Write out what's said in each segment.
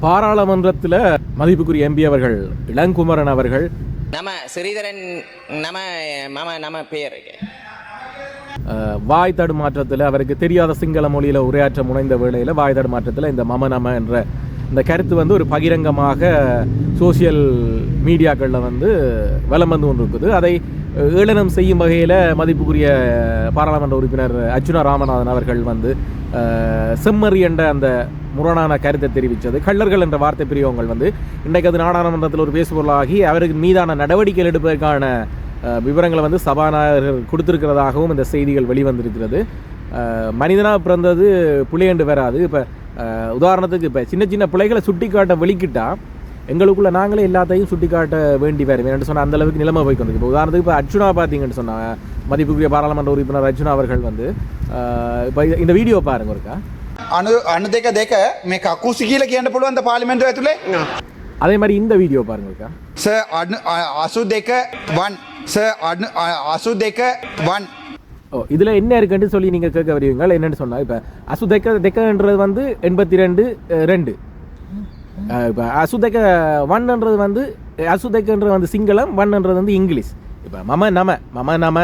பாராளுமன்றத்தில் மதிப்புக்குரிய எம்பி அவர்கள் இளங்குமரன் அவர்கள். நம்ம ஸ்ரீதரன் நம்ம மாமா நம்ம பேர் வாய் தடுமாற்றத்தில் அவருக்கு தெரியாத சிங்கள மொழியில் உரையாற்ற முனைந்த வேளையில் வாய் தடுமாற்றத்தில் இந்த மம நம என்ற இந்த கருத்து வந்து ஒரு பகிரங்கமாக சோசியல் மீடியாக்களில் வந்து வலம் வந்து ஒன்று இருக்குது அதை ஏளனம் செய்யும் வகையில் மதிப்புக்குரிய பாராளுமன்ற உறுப்பினர் அர்ச்சுனா ராமநாதன் அவர்கள் வந்து செம்மறி என்ற அந்த முரணான கருத்தை தெரிவித்தது. கள்ளர்கள் என்ற வார்த்தை பிரியவங்கள் வந்து இன்றைக்கு அது நாடாளுமன்றத்தில் ஒரு பேசுபொருளாகி அவருக்கு மீதான நடவடிக்கைகள் எடுப்பதற்கான விவரங்களை வந்து சபாநாயகர் கொடுத்திருக்கிறதாகவும் இந்த செய்திகள் வெளிவந்திருக்கிறது. மனிதனாக பிறந்தது பிள்ளையண்டு வராது. இப்போ உதாரணத்துக்கு இப்போ சின்ன சின்ன பிள்ளைகளை சுட்டி காட்ட வெளிக்கிட்டால் எங்களுக்குள்ளே நாங்களே எல்லாத்தையும் சுட்டி காட்ட வேண்டி வரும். என்று சொன்ன அந்தளவுக்கு நிலைமை போய் வந்து இப்போ உதாரணத்துக்கு இப்போ அர்ஜுனா பார்த்தீங்கன்னு சொன்னாங்க மதிப்புக்குரிய பாராளுமன்ற உறுப்பினர் அர்ஜுனா அவர்கள் வந்து இப்போ இந்த வீடியோ பாருங்க ஒருக்கா. அணு அணு தேக்க தேக்க மே கக்கூசி கீழே கேண்ட போடுவோம் அந்த பார்லிமெண்ட் இடத்துல அதே மாதிரி இந்த வீடியோ பாருங்க ஒருக்கா. சார் அணு அசு தேக்க ஒன் சார் அணு அசு தேக்க ஒன் ஓ இதில் என்ன இருக்குன்னு சொல்லி நீங்கள் கேட்க வருவீங்க என்னென்னு சொன்னால் இப்போ அசு தெக்க தெக்கன்றது வந்து எண்பத்தி ரெண்டு ரெண்டு. இப்போ அசுதெக்க ஒன்ன்றது வந்து அசுதெக்கன்றது வந்து சிங்களம் ஒன்ன்றது வந்து இங்கிலீஷ். இப்போ மம நம மம நம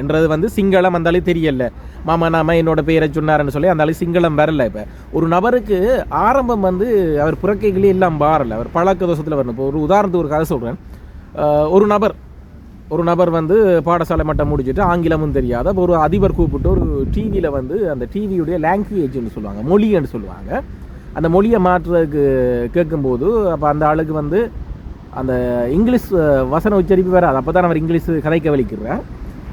என்றது வந்து சிங்களம் அந்தாலே தெரியல. மாமா நாம என்னோட பேரை சொன்னார்னு சொல்லி அந்தாலே சிங்களம் வரல இப்போ. ஒரு நபருக்கு ஆரம்பம் வந்து அவர் புறக்கைகளே எல்லாம் பாரல அவர் பழக்க தோஷத்தில் வரணும். இப்போ ஒரு உதாரணத்துக்கு ஒரு கதை சொல்கிறேன் ஒரு நபர் ஒரு நபர் வந்து பாடசாலை மட்டம் முடிச்சுட்டு ஆங்கிலமும் தெரியாத ஒரு அதிபர் கூப்பிட்டு ஒரு டிவியில் வந்து அந்த டிவியுடைய லாங்குவேஜ்னு சொல்லுவாங்க மொழின்னு சொல்லுவாங்க. அந்த மொழியை மாற்றுறதுக்கு கேட்கும்போது அப்போ அந்த ஆளுக்கு வந்து அந்த இங்கிலீஷ் வசன உச்சரிப்பு வராது அப்போ தான் அவர் இங்கிலீஷ் கதைக்க வலிக்கிறார்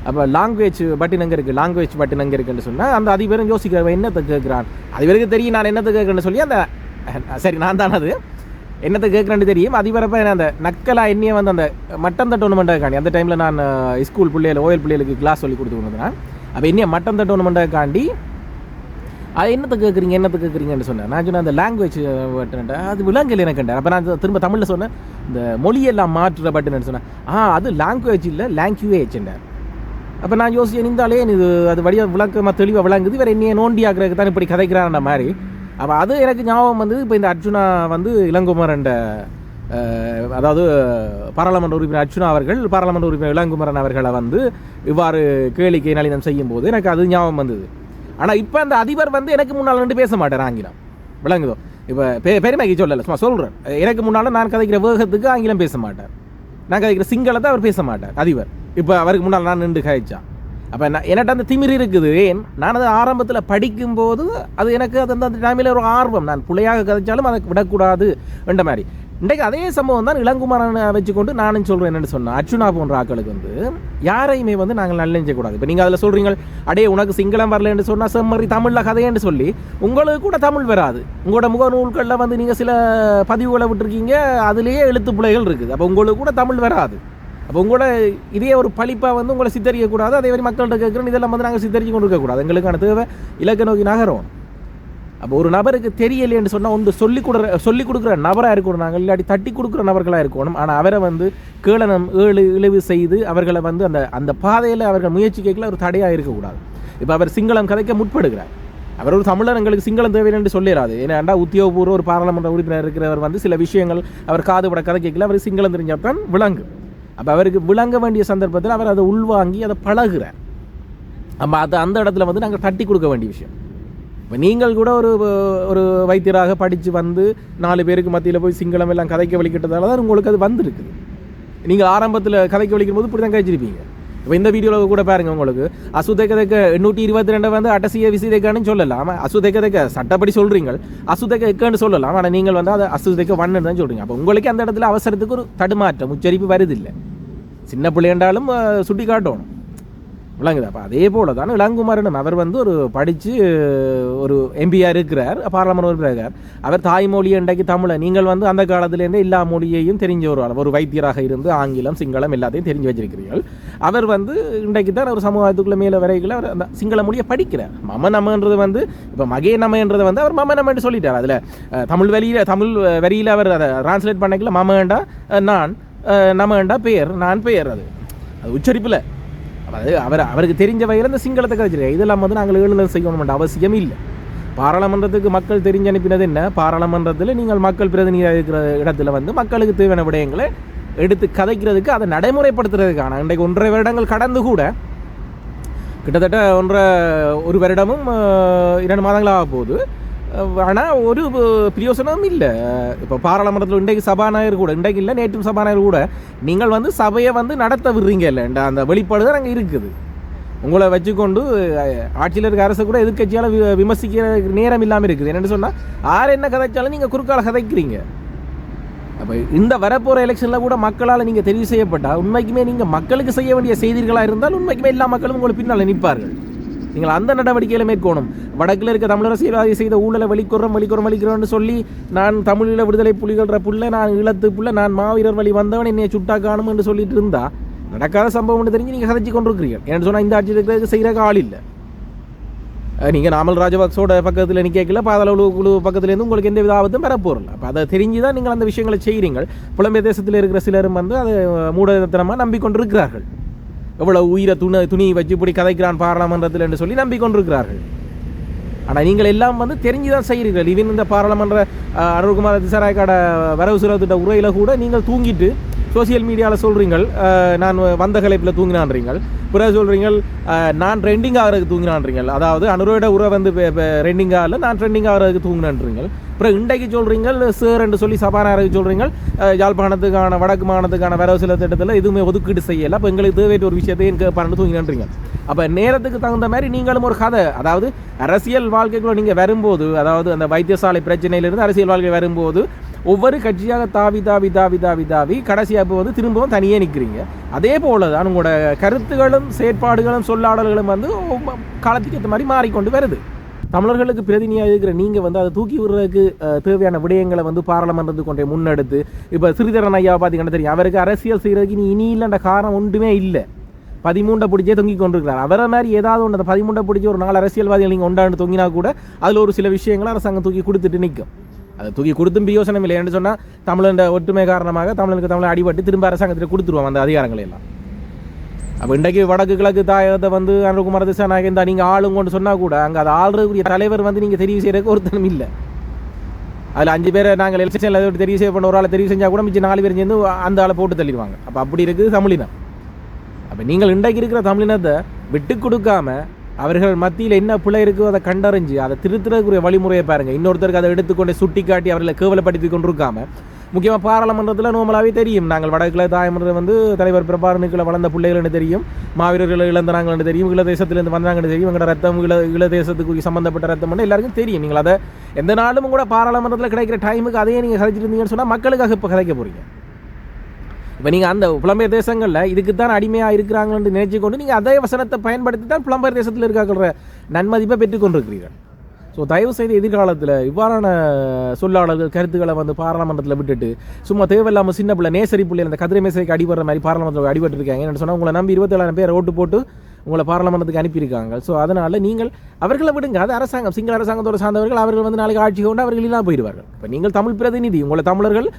அப்போ லாங்குவேஜ் பட்டின் எங்கே இருக்குது லாங்குவேஜ் பட்டின் எங்கே இருக்குன்னு சொன்னால் அந்த அதிபரும் யோசிக்கிறவன் என்னத்தை கேட்குறான்? அதிபருக்கு தெரியும் நான் என்னத்தை கேட்குறேன்னு சொல்லி அந்த சரி நான் தான் அது. என்னத்தை கேட்குறேன்னு தெரியும். அதிபரப்ப அந்த நக்கலா என்னையே வந்து அந்த மட்டம் தட்டோணுமெண்ட்டாக்காண்டி அந்த டைமில் நான் ஸ்கூல் பிள்ளைகள் ஓயல் பிள்ளைகளுக்கு கிளாஸ் சொல்லி கொடுத்து கொண்டிருந்தேன் அப்போ என்னைய மட்டம் தட்டோணுமெண்ட்டாக்காண்டி அது என்னத்தை கேட்குறீங்க என்னத்தை கேட்குறீங்கன்னு சொன்னேன். நான் சொன்னேன் அந்த லாங்குவேஜ் பட்டன் அது விலங்கில் எனக்கு அப்போ நான் திரும்ப தமிழில் சொன்னேன். இந்த மொழியெல்லாம் மாற்றுற பட்டன் சொன்னேன். ஆ அது லாங்குவேஜ் இல்லை லாங்குவேஜ்ன்றார் அப்போ நான் யோசிச்சு இருந்தாலே இது அது வழியாக விளக்கமாக தெளிவாக விளங்குது. வேறு என்னைய நோண்டி ஆகிறதுக்கு தான் இப்படி கதைக்கிறான்ற மாதிரி. அப்போ அது எனக்கு ஞாபகம் வந்து இப்போ இந்த அர்ஜுனா வந்து இளங்குமரன் அதாவது பாராளுமன்ற உறுப்பினர் அர்ச்சுனா அவர்கள் பாராளுமன்ற உறுப்பினர் இளங்குமரன் அவர்களை வந்து இவ்வாறு கேளிக்கை நளினம் செய்யும்போது எனக்கு அது ஞாபகம் வந்தது. ஆனால் இப்போ அந்த அதிபர் வந்து எனக்கு முன்னால் நின்று பேச மாட்டார் ஆங்கிலம். விளங்குதோ? இப்போ பெ பெருமைக்கு சொல்லலை சும்மா சொல்கிறேன் எனக்கு முன்னால் நான் கதைக்கிற வேகத்துக்கு ஆங்கிலம் பேச மாட்டார். நான் கதைக்கிற சிங்களத்தை அவர் பேச மாட்டார் அதிபர். இப்போ அவருக்கு முன்னால் நான் நின்று கழிச்சா அப்போ நான் என்கிட்ட அந்த திமிர் இருக்குது. ஏன்? நான் அது ஆரம்பத்தில் படிக்கும்போது அது எனக்கு அது அந்த டைமில் ஒரு ஆர்வம். நான் பிள்ளையாக கதைச்சாலும் அதை விடக்கூடாது என்ற மாதிரி. இன்றைக்கு அதே சம்பவம் தான் இளங்குமரனை வச்சுக்கொண்டு நானும் சொல்கிறேன் என்னென்னு சொன்னேன் அர்ச்சுனா போன்ற ஆட்களுக்கு வந்து யாரையுமே வந்து நாங்கள் நல்லெஞ்சக்கூடாது இப்போ நீங்கள் அதில் சொல்கிறீங்க அடே உனக்கு சிங்களம் வரலன்னு சொன்னால் செம்மறி தமிழில் கதையன்னு சொல்லி உங்களுக்கு கூட தமிழ் வராது. உங்களோட முகநூல்களில் வந்து நீங்கள் சில பதிவுகளை விட்டுருக்கீங்க அதுலேயே எழுத்து பிள்ளைகள் இருக்குது. அப்போ உங்களுக்கு கூட தமிழ் வராது. அப்போ உங்களோட இதே ஒரு பழிப்பாக வந்து உங்களை சித்தரிக்கக்கூடாது அதே மாதிரி மக்கள்கிட்ட கேட்குறோம் இதெல்லாம் வந்து நாங்கள் சித்தரிச்சு கொண்டு இருக்கக்கூடாது எங்களுக்கான தேவை இலக்கை நோக்கி நகரும். அப்போ ஒரு நபருக்கு தெரியலைன்னு சொன்னால் ஒன்று சொல்லி கொடுக்குற சொல்லி கொடுக்குற நபராக இருக்கணும். நாங்கள் இல்லாட்டி தட்டி கொடுக்குற நபர்களாக இருக்கணும். ஆனால் அவரை வந்து கேளனம் ஏழு இழிவு செய்து அவர்களை வந்து அந்த அந்த பாதையில் அவர்கள் முயற்சி கேட்கல ஒரு தடையாக இருக்கக்கூடாது. இப்போ அவர் சிங்களம் கதைக்க முற்படுகிறார். அவர் ஒரு தமிழர் எங்களுக்கு சிங்களம் தேவை என்று சொல்லிடாது ஏன்னா உத்தியோகபூர்வ ஒரு பாராளுமன்ற உறுப்பினர் இருக்கிறவர் வந்து சில விஷயங்கள் அவர் காது பட கதை கேட்கல அவர் சிங்களம் தெரிஞ்சப்பதான் விளங்கு அப்போ அவருக்கு விளங்க வேண்டிய சந்தர்ப்பத்தில் அவர் அதை உள்வாங்கி அதை பழகிறார். நம்ம அது அந்த இடத்துல வந்து நாங்கள் தட்டி கொடுக்க வேண்டிய விஷயம். இப்போ நீங்கள் கூட ஒரு ஒரு வைத்தியராக படித்து வந்து நாலு பேருக்கு மத்தியில் போய் சிங்களம் எல்லாம் கதைக்க வலிக்கிட்டதால தான் உங்களுக்கு அது வந்திருக்குது. நீங்கள் ஆரம்பத்தில் கதைக்க வலிக்கும் போது இப்படி தான் கழிச்சிருப்பீங்க. இப்போ இந்த வீடியோவில் கூட பாருங்கள் உங்களுக்கு. அசுதை கதைக்க எண்ணூற்றி இருபத்தி ரெண்டை வந்து அட்டசிய விசிதைக்கான்னு சொல்லலாம். ஆமாம் கதைக்க சட்டப்படி சொல்கிறீங்க அசுதை எக்கன்னு சொல்லலாம். ஆனால் நீங்கள் வந்து அதை அசுதைக்க வண்ணு தான் சொல்கிறீங்க அப்போ உங்களுக்கு அந்த இடத்துல அவசரத்துக்கு ஒரு தடுமாற்றம் உச்சரிப்பு வருதில்லை. சின்ன பிள்ளைண்டாலும் சுட்டி காட்டணும் விளங்குது. அப்போ அதே போல தான் இளங்குமரனும் அவர் வந்து ஒரு படித்து ஒரு எம்பியாக இருக்கிறார் பாராளுமன்ற உறுப்பினர் அவர் தாய்மொழி இன்றைக்கு தமிழை நீங்கள் வந்து அந்த காலத்துலேருந்தே எல்லா மொழியையும் தெரிஞ்ச ஒரு ஒரு வைத்தியராக இருந்து ஆங்கிலம் சிங்களம் எல்லாத்தையும் தெரிஞ்சு வச்சிருக்கிறீர்கள். அவர் வந்து இன்றைக்கு தான் ஒரு சமூகத்துக்குள்ள மேலே வரைகளை அவர் அந்த சிங்கள மொழியை படிக்கிறார். மம நமன்றது வந்து இப்போ மகே நமன்றது வந்து அவர் மம நமன்னு சொல்லிட்டார். அதில் தமிழ் வெளியில் தமிழ் வரியில் அவர் அதை டிரான்ஸ்லேட் பண்ணிக்கல மமண்டா நான் நமண்டா பெயர் நான் பெயர் அது. அது உச்சரிப்பில். அது அவர் அவருக்கு தெரிஞ்ச வகையில் இந்த சிங்களத்தை கதைச்சிருக்காரு இதெல்லாம் வந்து நாங்கள் எழுதல் செய்யணும்ன்ற அவசியம் இல்லை. பாராளுமன்றத்துக்கு மக்கள் தெரிஞ்சு அனுப்பினது என்ன? பாராளுமன்றத்தில் நீங்கள் மக்கள் பிரதிநிதியாக இருக்கிற இடத்துல வந்து மக்களுக்கு தேவையான விடயங்களை எடுத்து கதைக்கிறதுக்கு அதை நடைமுறைப்படுத்துறதுக்கான இன்றைக்கு ஒன்றரை வருடங்கள் கடந்து கூட கிட்டத்தட்ட ஒன்றரை ஒரு வருடமும் இரண்டு மாதங்களாக போகுது. ஆனால் ஒரு பிரயோசனமும் இல்லை. இப்போ பாராளுமன்றத்தில் இன்றைக்கு சபாநாயகர் கூட இன்றைக்கு இல்லை நேற்று சபாநாயகர் கூட நீங்கள் வந்து சபையை வந்து நடத்த விடுறீங்க இல்லை அந்த வெளிப்பாடு தான் அங்கே இருக்குது. உங்களை வச்சுக்கொண்டு ஆட்சியில் இருக்க அரசு கூட எதிர்கட்சியால் வி விமர்சிக்கிற நேரம் இல்லாமல் இருக்குது. என்னென்னு சொன்னால் யார் என்ன கதைச்சாலும் நீங்கள் குறுக்கால கதைக்கிறீங்க. அப்போ இந்த வரப்போகிற எலெக்ஷனில் கூட மக்களால் நீங்கள் தெரிவு செய்யப்பட்டால் உண்மைக்குமே நீங்கள் மக்களுக்கு செய்ய வேண்டிய செய்திகளாக இருந்தால் உண்மைக்குமே எல்லா மக்களும் உங்களுக்கு பின்னால் நிற்பார்கள். நீங்கள் அந்த நடவடிக்கையில் மேற்கோணும். வடக்கில் இருக்க தமிழ் அரசியல்வாதி செய்த ஊழலை வெளிக்குறோம் வெளிக்குறோம் வெளிக்கிறோம்னு சொல்லி நான் தமிழீழ விடுதலை புலிகள்ற புள்ள நான் ஈழத்து புள்ள நான் மாவீரர் வழி வந்தவன் என்னை சுட்டா காணும் என்று சொல்லிட்டு இருந்தா நடக்காத சம்பவம்னு தெரிஞ்சு நீங்கள் கதைச்சு கொண்டிருக்கிறீர்கள். ஏன்னு சொன்னால் இந்த ஆட்சியில் இருக்கிறதுக்கு செய்கிறக்கு ஆள் இல்லை. நீங்கள் நாமல் ராஜபக்சோட பக்கத்தில் நிற்கல பாதாள குழு குழு பக்கத்துலேருந்து உங்களுக்கு எந்த வித ஆபத்தும் பெறப்போறல அப்போ அதை தெரிஞ்சு தான் நீங்கள் அந்த விஷயங்களை செய்கிறீங்க புலம்பெயர் தேசத்தில் இருக்கிற சிலரும் வந்து அதை மூடத்தனமாக நம்பிக்கொண்டிருக்கிறார்கள். எவ்வளோ உயிரை துணி துணி வச்சு இப்படி கதைக்கிறான் பாராளுமன்றத்தில் என்று சொல்லி நம்பிக்கொண்டிருக்கிறார்கள். ஆனால் நீங்கள் எல்லாம் வந்து தெரிஞ்சு தான் செய்கிறீர்கள். ஈவன் இந்த பாராளுமன்ற அஹ், அருள்குமார் திசாராய்க்காட வரவு செலவு திட்ட உரையில் கூட நீங்கள் தூங்கிட்டு சோசியல் மீடியாவில் சொல்கிறீங்கள் நான் வந்த கலைப்பில் தூங்கினான்றீங்கள். பிறகு சொல்கிறீங்கள் நான் ட்ரெண்டிங் ஆகிறதுக்கு தூங்கினான்றீங்கள். அதாவது அனுரோட உரை வந்து ரெண்டிங் ஆகல நான் ட்ரெண்டிங் ஆகிறதுக்கு தூங்கினான்றீங்கள். அப்புறம் இன்றைக்கு சொல்கிறீங்கள் சார் என்று சொல்லி சபாநாயகருக்கு சொல்கிறீங்கள் யாழ்ப்பாணத்துக்கான வடக்கு மாகாணத்துக்கான வரவு சில திட்டத்தில் எதுவுமே ஒதுக்கீடு செய்யலை. அப்போ எங்களுக்கு தேவையற்ற ஒரு விஷயத்தை எனக்கு பன்னெண்டு தூங்கினான்றீங்க. அப்போ நேரத்துக்கு தகுந்த மாதிரி நீங்களும் ஒரு கதை. அதாவது அரசியல் வாழ்க்கைக்குள்ளே நீங்கள் வரும்போது அதாவது அந்த வைத்தியசாலை பிரச்சனையிலிருந்து அரசியல் வாழ்க்கை வரும்போது ஒவ்வொரு கட்சியாக தாவி தாவி தாவி தாவி தாவி கடைசியாக இப்போ வந்து திரும்பவும் தனியே நிற்கிறீங்க அதே போல தான் உங்களோட கருத்துகளும் செயற்பாடுகளும் சொல்லாடல்களும் வந்து காலத்துக்கு ஏற்ற மாதிரி மாறிக்கொண்டு வருது. தமிழர்களுக்கு பிரதிநிதியாக இருக்கிற நீங்கள் வந்து அதை தூக்கி விடுறதுக்கு தேவையான விடயங்களை வந்து பாராளுமன்றத்துக்கு கொண்டே முன்னெடுத்து இப்போ சிறிதரன் ஐயா பார்த்தீங்கன்னா தெரியும். அவருக்கு அரசியல் செய்கிறதுக்கு இனி இனி இல்லைன்ற காரணம் ஒன்றுமே இல்லை. பதிமூண்டை பிடிச்சே தொங்கி கொண்டிருக்கிறார். அவரை மாதிரி ஏதாவது ஒன்று அந்த பதிமூண்டை பிடிச்சி ஒரு நாலு அரசியல்வாதிகள் நீங்கள் ஒன்றாண்டு தொங்கினா கூட அதில் ஒரு சில விஷயங்களை அரசாங்கம் தூக்கி கொடுத்துட்டு நிற்கும் அதை தூக்கி கொடுத்தும் பியோசனம் இல்லை. என்று சொன்னால் தமிழன் ஒற்றுமை காரணமாக தமிழனுக்கு தமிழை அடிபட்டு திரும்ப அரசாங்கத்தில் கொடுத்துருவோம் அந்த அதிகாரங்களை எல்லாம். அப்போ இன்றைக்கு வடக்கு கிழக்கு தாயகத்தை வந்து அனுகுமார திசாநாயக இந்த நீங்கள் ஆளுங்கன்னு சொன்னால் கூட அங்கே அதை ஆளுறதுக்குரிய தலைவர் வந்து நீங்கள் தெரிவு செய்கிறதுக்கு ஒருத்தனும் இல்லை. அதில் அஞ்சு பேரை நாங்கள் எலெக்ஷனில் தெரிவு செய்ய பண்ண ஒரு ஆளை தெரிவு செஞ்சால் கூட மிச்சம் நாலு பேர் சேர்ந்து அந்த ஆளை போட்டு தள்ளிடுவாங்க. அப்போ அப்படி இருக்குது தமிழினம். அப்போ நீங்கள் இன்றைக்கு இருக்கிற தமிழினத்தை விட்டு கொடுக்காம அவர்கள் மத்தியில் என்ன பிழை இருக்கோ அதை கண்டறிஞ்சு அதை திருத்துறதுக்குரிய வழிமுறையை பாருங்கள் இன்னொருத்தருக்கு அதை எடுத்துக்கொண்டு சுட்டி காட்டி அவர்களை கேவலப்படுத்தி கொண்டிருக்காம முக்கியமாக பாராளுமன்றத்தில் நோமலாகவே தெரியும். நாங்கள் வடக்கில் தாயமன்றம் வந்து தலைவர் பிரபாரனுக்குள்ள வளர்ந்த பிள்ளைகள்னு தெரியும். மாவீரர்களை இழந்தாங்கன்னு தெரியும். ஈழ தேசத்துலேருந்து வந்தாங்கன்னு தெரியும். எங்களோட ரத்தம் இள இள தேசத்துக்கு சம்மந்தப்பட்ட ரத்தம்னு எல்லாருக்கும் தெரியும். நீங்கள் அதை எந்த நாளும் கூட பாராளுமன்றத்தில் கிடைக்கிற டைமுக்கு அதையே நீங்கள் சதைச்சிருந்தீங்கன்னு சொன்னால் மக்களுக்காக இப்போ கதைக்க போகிறீங்க இப்போ நீங்கள் அந்த புலம்பெயர் தேசங்களில் இதுக்கு தான் அடிமையாக இருக்கிறாங்கன்னு நினைச்சு கொண்டு நீங்கள் அதே வசனத்தை பயன்படுத்தி தான் புலம்பெயர் தேசத்தில் இருக்கிற நன்மதிப்பை பெற்றுக்கொண்டிருக்கிறீர்கள் ஸோ தயவு செய்து எதிர்காலத்தில் இவ்வாறான சொல்லாளர்கள் கருத்துக்களை வந்து பாராளுமன்றத்தில் விட்டுட்டு சும்மா தேவையில்லாமல் சின்ன பிள்ளை நேசரி பிள்ளை அந்த கதிரை மேசைக்கு அடிபடுற மாதிரி பாராளுமன்றத்தில் அடிபட்டுருக்காங்க. என்ன சொன்னால் உங்களை நம்பி இருபத்தேழாயிரம் பேர் ஓட்டு போட்டு உங்களை பாராளுமன்றத்துக்கு அனுப்பியிருக்காங்க. ஸோ அதனால் நீங்கள் அவர்களை விடுங்க. அது அரசாங்கம் சிங்கள அரசாங்கத்தோட சார்ந்தவர்கள் அவர்கள் வந்து நாளைக்கு ஆட்சி கொண்டு அவர்கள் இல்லாமல் போயிடுவார்கள். இப்போ நீங்கள் தமிழ் பிரதிநிதி உங்களை தமிழர்கள்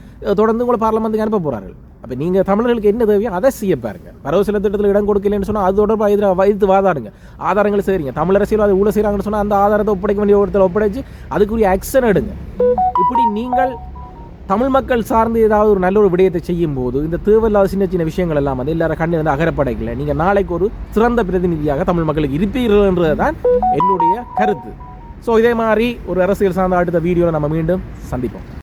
தொடர்ந்து உங்களை பாராளுமன்றத்துக்கு அனுப்ப போகிறார்கள் அப்போ நீங்கள் தமிழர்களுக்கு என்ன தேவையோ அதை செய்ய பாருங்க. வரவு திட்டத்தில் இடம் கொடுக்கலன்னு சொன்னால் அது தொடர்பாக எதிராக வைத்து வாதாடுங்க. ஆதாரங்கள் செய்றீங்க தமிழ் அரசியல் அது ஊழ செய்கிறாங்கன்னு சொன்னால் அந்த ஆதாரத்தை ஒப்படைக்க வேண்டிய ஒருத்தர் ஒப்படைச்சு அதுக்குரிய ஆக்ஷன் எடுங்க. இப்படி நீங்கள் தமிழ் மக்கள் சார்ந்து ஏதாவது ஒரு நல்ல ஒரு விடயத்தை செய்யும் போது இந்த தேவையில்லாத சின்ன சின்ன விஷயங்கள் எல்லாம் வந்து எல்லாரும் கண்ணு வந்து அகரப்படைக்கல. நீங்கள் நாளைக்கு ஒரு சிறந்த பிரதிநிதியாக தமிழ் மக்களுக்கு இருப்பீர்கள்ன்றது தான் என்னுடைய கருத்து. ஸோ இதே மாதிரி ஒரு அரசியல் சார்ந்த அடுத்த வீடியோவில் நம்ம மீண்டும் சந்திப்போம்.